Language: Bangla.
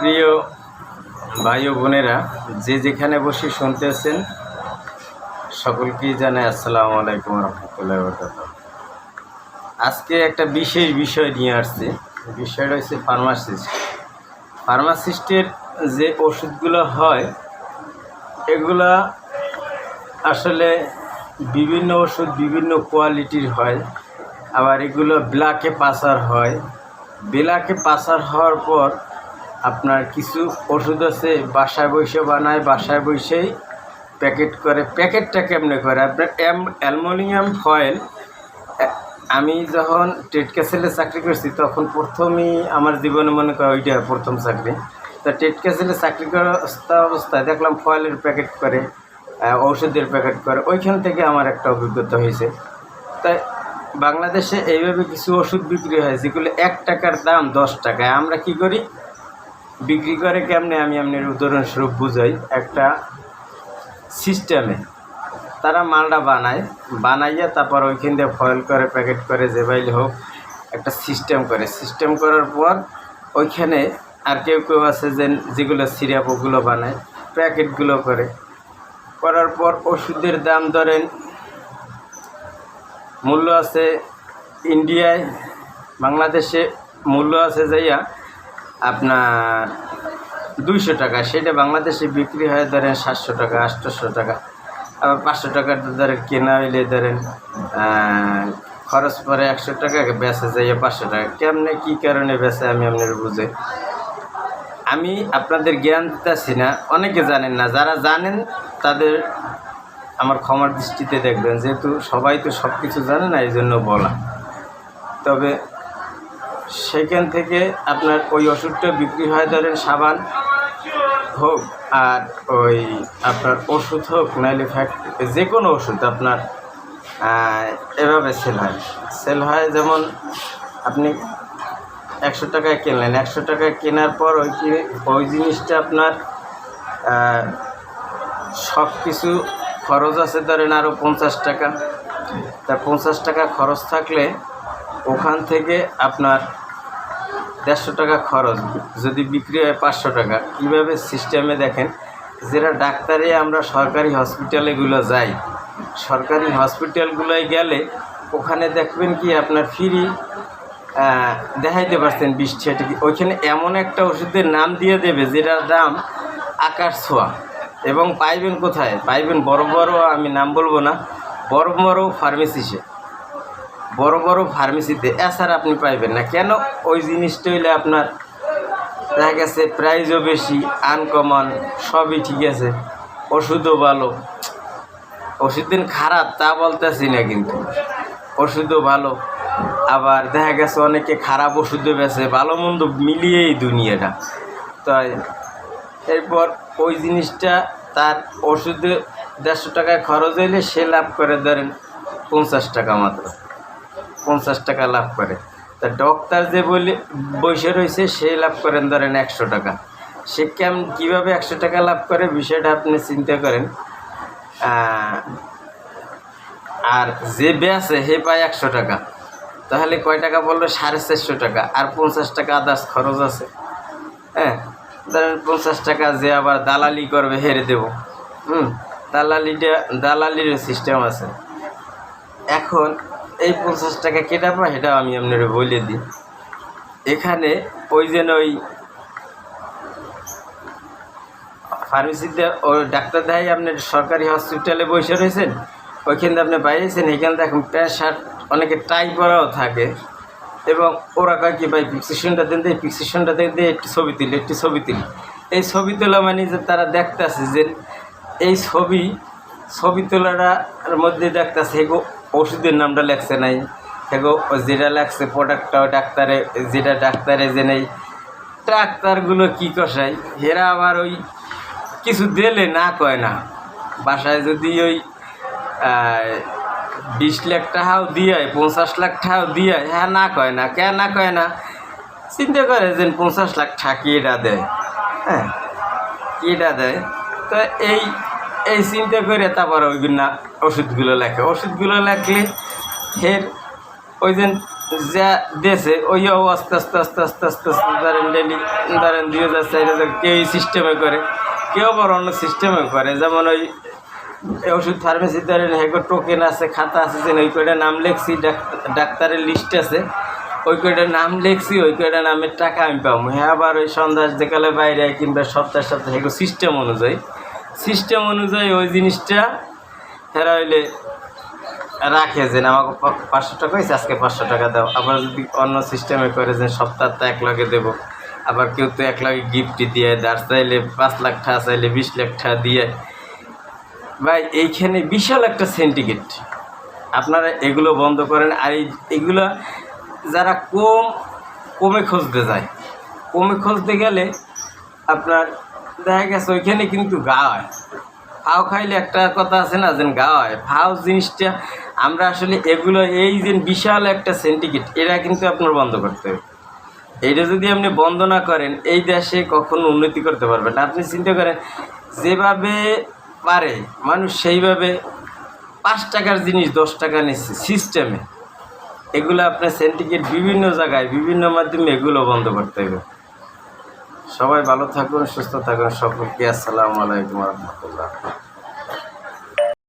প্রিয় ভাই বোনেরা, যে যেখানে বসে শুনতেছেন সকলকেই জানাই আসসালামু আলাইকুম রহমতুল্লাহ আজকে একটা বিশেষ বিষয় নিয়ে আসছি। বিষয়টা হচ্ছে ফার্মাসিস্ট ফার্মাসিস্টের যে ওষুধগুলো হয়, এগুলা আসলে বিভিন্ন ওষুধ বিভিন্ন কোয়ালিটির হয়, আবার এগুলো ব্ল্যাকে পাসার হয়। ব্ল্যাকে পাসার হওয়ার পর আপনার কিছু ওষুধ আছে, বাসায় বসে বানায়, বাসায় বসেই প্যাকেট করে। প্যাকেটটা কেমনে করে? আপনার অ্যাম, অ্যালমোনিয়াম ফয়েল আমি যখন টেট ক্যাসেলে চাকরি করছি, তখন প্রথমেই আমার জীবনে মনে করে ওইটা প্রথম চাকরি। তা টেট ক্যাসেলে চাকরি করা অবস্থায় দেখলাম ফয়েলের প্যাকেট করে ঔষধের প্যাকেট করে। ওইখান থেকে আমার একটা অভিজ্ঞতা হয়েছে। তাই বাংলাদেশে এইভাবে কিছু ওষুধ বিক্রি হয়, যেগুলো এক টাকার দাম দশ টাকায়। আমরা কি করি? বিক্রি করে কেমনে আমি আপনার উদাহরণস্বরূপ বুঝাই? একটা সিস্টেমে তারা মালটা বানায়, বানাইয়া তারপর ওইখান দিয়ে ফয়েল করে প্যাকেট করে, যে বাইল হোক, একটা সিস্টেম করে। সিস্টেম করার পর ওইখানে আর কেউ কেউ আছে যে যেগুলো সিরাপ ওগুলো বানায় প্যাকেটগুলো করে। করার পর ওষুধের দাম ধরেন, মূল্য আছে ইন্ডিয়ায়, বাংলাদেশে মূল্য আছে যাইয়া আপনার দুইশো টাকা, সেটা বাংলাদেশে বিক্রি হয় ধরেন সাতশো টাকা আটশোশো টাকা, আবার পাঁচশো টাকার ধরেন কেনা হইলে ধরেন খরচ পরে একশো টাকা বেচে যাইয়া পাঁচশো টাকা। কেমনে, কী কারণে বেচে আমি আপনার বুঝে আমি আপনাদের জ্ঞান দিতেছি না, অনেকে জানেন না, যারা জানেন তাদের আমার ক্ষমার দৃষ্টিতে দেখবেন, যেহেতু সবাই তো সব কিছু জানে না এই জন্য বলা। তবে সেখান থেকে আপনার ওই ওষুধটা বিক্রি হয় ধরেন সাবান হোক আর ওই আপনার ওষুধ হোক নাইলে ফ্যাক্টরি যে কোনো ওষুধ আপনার এভাবে সেল হয়। সেল হয় যেমন আপনি একশো টাকায় কিনলেন। একশো টাকায় কেনার পর ওই ওই জিনিসটা আপনার সব কিছু খরচ আছে ধরেন আরও পঞ্চাশ টাকা। তা পঞ্চাশ টাকা খরচ থাকলে ওখান থেকে আপনার দেড়শো টাকা খরচ, যদি বিক্রি হয় পাঁচশো টাকা। কীভাবে সিস্টেমে দেখেন যেটা ডাক্তারে আমরা সরকারি হসপিটালেগুলো যাই, সরকারি হসপিটালগুলোয় গেলে ওখানে দেখবেন কি আপনার ফ্রি দেখাইতে পারছেন বিশ ছিয়াটি ওইখানে এমন একটা ওষুধের নাম দিয়ে দেবে যেটার দাম আকাশ ছোঁয়া। এবং পাইবেন কোথায়? পাইবেন বড় বড়, আমি নাম বলব না, বড় বড় ফার্মেসিসে বড় বড় ফার্মেসিতে এছাড়া আপনি পাইবেন না। কেন? ওই জিনিসটা হইলে আপনার দেখা গেছে প্রাইজও বেশি আনকমন সবই ঠিক আছে। ওষুধও ভালো। ওষুধ দিন খারাপ, তা বলতেছি না কিন্তু। ওষুধও ভালো। আবার দেখা গেছে অনেকে খারাপ ওষুধও বেছে ভালো মন্দ মিলিয়ে এই দুনিয়াটা। তাই এরপর ওই জিনিসটা তার ওষুধে দেড়শো টাকায় খরচ হইলে সে লাভ করে ধরেন পঞ্চাশ টাকা মাত্র। পঞ্চাশ টাকা লাভ করে। তা ডক্টর যে বলে, বসে রয়েছে, সে লাভ করেন ধরেন একশো টাকা। সে কেম, কীভাবে একশো টাকা লাভ করে বিষয়টা আপনি চিন্তা করেন। আর যে বেছে হে পায় একশো টাকা। তাহলে কয় টাকা বলল? সাড়ে চারশো টাকা। আর পঞ্চাশ টাকা আদার্স খরচ আছে। হ্যাঁ? ধরেন পঞ্চাশ টাকা যে আবার দালালি করবে, হেরে দেবো। হুম? দালালিটা দালালির সিস্টেম আছে। এখন এই পঞ্চাশ টাকা কেটা পায় সেটাও আমি আপনার বলে দিই। এখানে ওই যেন ওই ফার্মেসিতে ও ডাক্তার দেখাই আপনার সরকারি হসপিটালে বসে রয়েছেন, ওইখান থেকে আপনি বাইরেছেন, এখানে দেখুন প্যান্ট শার্ট অনেকে টাই পরাও থাকে এবং ওরা কয় কি, ভাই পিক্সেশনটা দেন দিয়ে পিক্সেশনটা দেন দিয়ে একটু ছবি তুলি, একটি ছবি তুলি। এই ছবি তোলা মানে যে তারা দেখতেছে যে এই ছবি ছবি তোলাটার মধ্যে দেখতেছে হেগো ওষুধের নামটা লেখছে নাই। হেগো যেটা লেখছে প্রোডাক্টটা ডাক্তারে, যেটা ডাক্তারে যে নেই। ডাক্তারগুলো কী কষায়? হেরা আবার ওই কিছু দিলে না কয় না। বাসায় যদি ওই বিশ লাখ টাকাও দিয়ে পঞ্চাশ লাখ টাকাও দিয়ে হ্যাঁ না কয় না। কে না কয় না? চিন্তা করে যে পঞ্চাশ লাখ টাকা কিটা দেয়? হ্যাঁ কিটা দেয়? তো এই এই চিন্তা করে তারপরে ওই না ওষুধগুলো লেখে। ওষুধগুলো লেখলে ফের ওই যে যা দেশে ওইও আস্তে আস্তে আস্তে আস্তে আস্তে আস্তে ধরেন ডেলি ধরেন দুই হাজার চার হাজার কেউ সিস্টেমে করে, কেউ আবার অন্য সিস্টেমে করে। যেমন ওই ওষুধ ফার্মেসি ধরেন হেগো টোকেন আছে, খাতা আছে যে ওই কয়টা নাম লেখছি, ডাক- ডাক্তারের লিস্ট আছে, ওই কয়টা নাম লেখছি, ওই কয়টা নামের টাকা আমি পাবো। হ্যাঁ আবার ওই সন্ধ্যা দেখালে বাইরে কিংবা সপ্তাহে সপ্তাহে হেগো সিস্টেম অনুযায়ী সিস্টেম অনুযায়ী ওই জিনিসটা হেরা হইলে রাখে যে, আমাকে পাঁচশো টাকা হয়েছে আজকে পাঁচশো টাকা দাও। আবার যদি অন্য সিস্টেমে করে যে সপ্তাহটা এক লাখে দেবো। আবার কেউ তো এক লাখে গিফট দিয়ে দাঁড় চাইলে পাঁচ লাখ টাকা, চাইলে বিশ লাখ টাকা দিয়ে। ভাই, এইখানে বিশাল একটা সিন্ডিকেট আপনারা এগুলো বন্ধ করেন, আর এই এগুলো যারা কম, কমে খুঁজতে যায়। কমে খুঁজতে গেলে আপনার দেখা গেছে, ওইখানে কিন্তু গা হয় ফাও খাইলে একটা কথা আছে না, যেন গা হয় ফাও জিনিসটা, আমরা আসলে এগুলো, এই যে বিশাল একটা সিন্ডিকেট এরা কিন্তু আপনার বন্ধ করতে হবে। এটা যদি আপনি বন্ধ না করেন, এই দেশে কখনো উন্নতি করতে পারবেন না। আপনি চিন্তা করেন, যেভাবে পারে, মানুষ সেইভাবে পাঁচ টাকার জিনিস, দশ টাকা নিচ্ছে সিস্টেমে এগুলো আপনার সেন্টিকেট বিভিন্ন জায়গায়, বিভিন্ন মাধ্যমে এগুলো বন্ধ করতে হবে। সবাই ভালো থাকুন সুস্থ থাকুন। সকলকে আসসালামু আলাইকুম রহমতুল্লাহ।